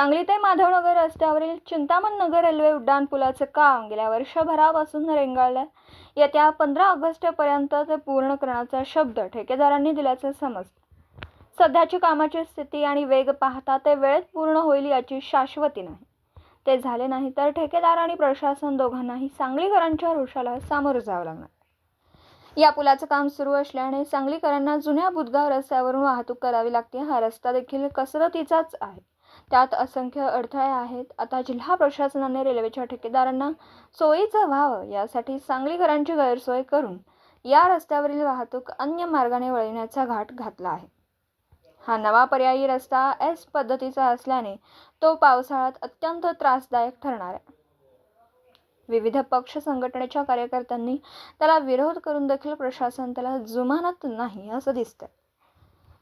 सांगली ते माधवनगर रस्त्यावरील चिंतामण नगर रेल्वे उड्डाण पुलाचं काम गेल्या वर्षभरापासून रेंगाळलं येत्या पंधरा ऑगस्टपर्यंत ते पूर्ण करण्याचा शब्द ठेकेदारांनी दिल्याचं समजतं. सध्याची कामाची स्थिती आणि वेग पाहता ते वेळेत पूर्ण होईल याची शाश्वती नाही. ते झाले नाही तर ठेकेदार आणि प्रशासन दोघांनाही सांगलीकरांच्या रोषाला सामोरं जावं लागणार. या पुलाचं काम सुरू असल्याने सांगलीकरांना जुन्या बुधगाव रस्त्यावरून वाहतूक करावी लागते. हा रस्ता देखील कसरतीचाच आहे. त्यात असंख्य अडथळे आहेत. आता जिल्हा प्रशासनाने रेल्वेच्या ठेकेदारांना सोयीचं व्हावं यासाठी सांगलीकरांची गैरसोय करून या रस्त्यावरील वाहतूक अन्य मार्गाने वळविण्याचा घाट घातला आहे. हा नवा पर्यायी रस्ता एस पद्धतीचा असल्याने तो पावसाळ्यात अत्यंत त्रासदायक ठरणार आहे. विविध पक्ष संघटनेच्या कार्यकर्त्यांनी त्याला विरोध करून देखील प्रशासन त्याला जुमानत नाही असं दिसतंय.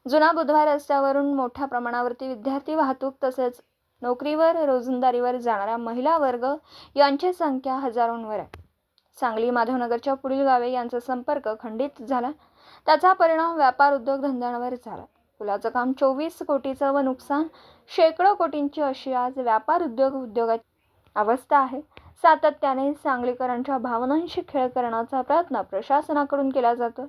जुना बुधवार रस्त्यावरून मोठ्या प्रमाणावरती विद्यार्थी वाहतूक तसेच नोकरीवर रोजंदारीवर जाणाऱ्या महिला वर्ग यांची संख्या हजारोंवर आहे. सांगली माधवनगरच्या पुढील गावे यांचा संपर्क खंडित झाला. त्याचा परिणाम व्यापार उद्योगधंद्यांवर झाला. पुलाचं काम चोवीस कोटीचं व नुकसान शेकडो कोटींची अशी आज व्यापार उद्योग उद्योगाची अवस्था आहे. सातत्याने सांगलीकरांच्या भावनांशी खेळ करण्याचा प्रयत्न प्रशासनाकडून केला जातो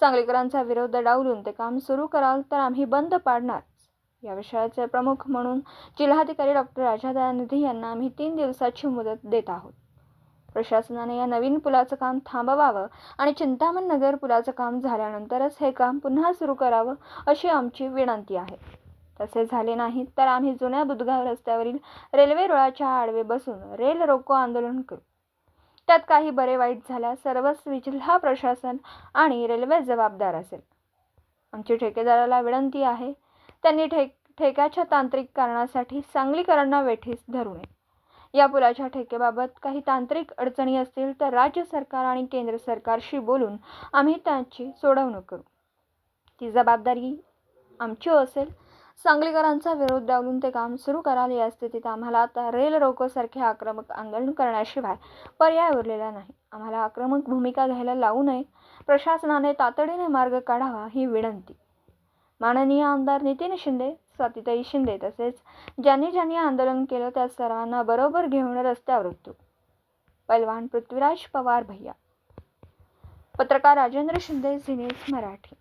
सांगलीकरांचा विरोध डावलून ते काम सुरू कराल तर आम्ही बंद पाडणार. या विषयाचे प्रमुख म्हणून जिल्हाधिकारी डॉक्टर राजादयानिधी यांना आम्ही तीन दिवसाची मुदत देत आहोत. प्रशासनाने या नवीन पुलाचं काम थांबवावं आणि चिंतामण नगर पुलाचं काम झाल्यानंतरच हे काम पुन्हा सुरू करावं अशी आमची विनंती आहे. तसे झाले नाही तर आम्ही जुन्या बुधगाव रस्त्यावरील रेल्वे रुळाच्या आडवे बसून रेल रोको आंदोलन करू. त्यात काही बरे वाईट झाल्यास सर्वच जिल्हा प्रशासन आणि रेल्वे जबाबदार असेल. आमची ठेकेदाराला विनंती आहे त्यांनी ठेक ठेक्याच्या तांत्रिक कारणासाठी सांगलीकरांना वेठीस धरू नये. या पुलाच्या ठेकेबाबत काही तांत्रिक अडचणी असतील तर राज्य सरकार आणि केंद्र सरकारशी बोलून आम्ही त्याची सोडवणूक करू. ती जबाबदारी आमची असेल सांगलीकरांचा विरोध डावलून ते काम सुरू कराल या स्थितीत आम्हाला आता रेल रोकोसारखे आक्रमक आंदोलन करण्याशिवाय पर्याय उरलेला नाही. आम्हाला आक्रमक भूमिका घ्यायला लावू नये. प्रशासनाने तातडीने मार्ग काढावा ही विनंती. माननीय आमदार नितीन शिंदे स्वातीताई शिंदे तसेच ज्यांनी ज्यांनी आंदोलन केलं त्या सर्वांना बरोबर घेऊन रस्त्यावर उतरू. पैलवान पृथ्वीराज पवार भैया. पत्रकार राजेंद्र शिंदे झी मराठी.